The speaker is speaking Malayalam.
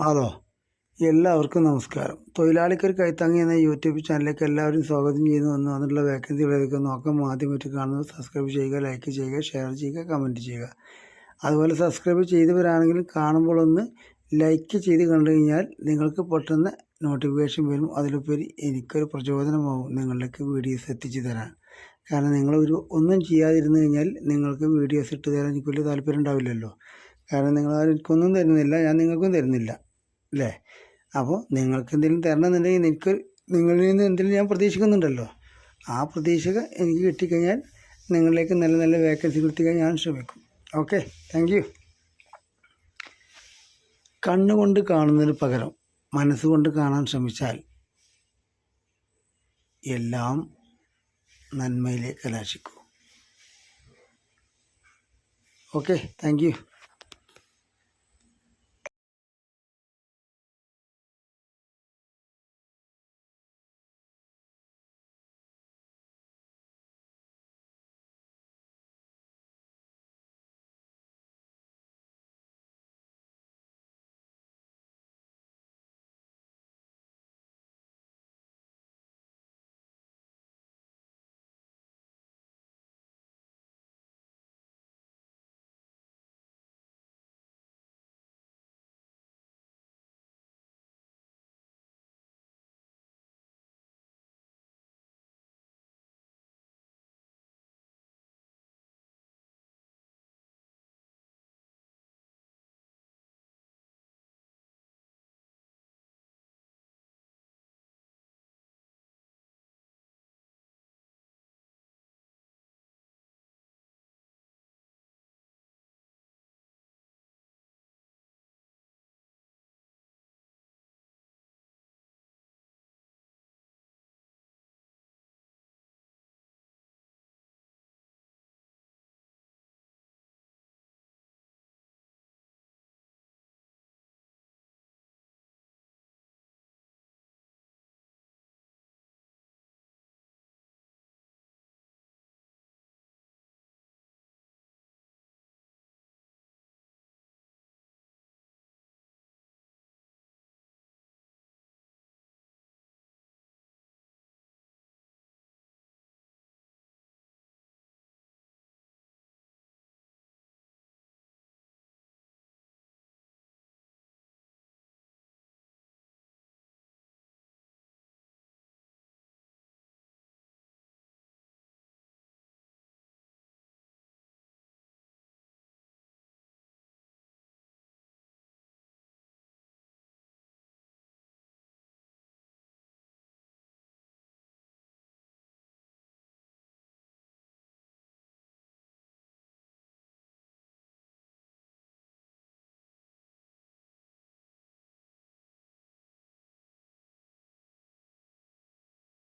ഹലോ എല്ലാവർക്കും നമസ്കാരം. തൊഴിലാളിക്കൊരു കൈത്താങ്ങി എന്ന യൂട്യൂബ് ചാനലിലേക്ക് എല്ലാവരും സ്വാഗതം ചെയ്യുന്നു. എന്ന് വന്നിട്ടുള്ള വേക്കൻസികൾ ഏതൊക്കെ നോക്കാം. ആദ്യമായിട്ട് കാണുന്നത് സബ്സ്ക്രൈബ് ചെയ്യുക ലൈക്ക് ചെയ്യുക ഷെയർ ചെയ്യുക കമന്റ് ചെയ്യുക. അതുപോലെ സബ്സ്ക്രൈബ് ചെയ്തവരാണെങ്കിൽ കാണുമ്പോൾ ഒന്ന് ലൈക്ക് ചെയ്ത് കണ്ടു കഴിഞ്ഞാൽ നിങ്ങൾക്ക് പെട്ടെന്ന് നോട്ടിഫിക്കേഷൻ വരും. അതിലുപരി എനിക്കൊരു പ്രചോദനമാവും നിങ്ങളിലേക്ക് വീഡിയോസ് എത്തിച്ചു തരാൻ. കാരണം നിങ്ങളൊരു ഒന്നും ചെയ്യാതിരുന്നു കഴിഞ്ഞാൽ നിങ്ങൾക്ക് വീഡിയോസ് ഇട്ട് തരാൻ എനിക്ക് വലിയ താല്പര്യം ഉണ്ടാവില്ലല്ലോ. കാരണം നിങ്ങൾ എനിക്കൊന്നും തരുന്നില്ല ഞാൻ നിങ്ങൾക്കും തരുന്നില്ല. അല്ലേ? അപ്പോൾ നിങ്ങൾക്ക് എന്തെങ്കിലും തരണമെന്നുണ്ടെങ്കിൽ എനിക്ക് നിങ്ങളിൽ നിന്ന് എന്തെങ്കിലും ഞാൻ പ്രതീക്ഷിക്കുന്നുണ്ടല്ലോ. ആ പ്രതീക്ഷ എനിക്ക് കിട്ടിക്കഴിഞ്ഞാൽ നിങ്ങളിലേക്ക് നല്ല നല്ല വേക്കൻസി എത്തിക്കാൻ ഞാൻ ശ്രമിക്കും. ഓക്കെ താങ്ക് യു കണ്ണുകൊണ്ട് കാണുന്നതിന് പകരം മനസ്സുകൊണ്ട് കാണാൻ ശ്രമിച്ചാൽ എല്ലാം നന്മയിലേക്ക് കലാശിക്കും. Okay thank you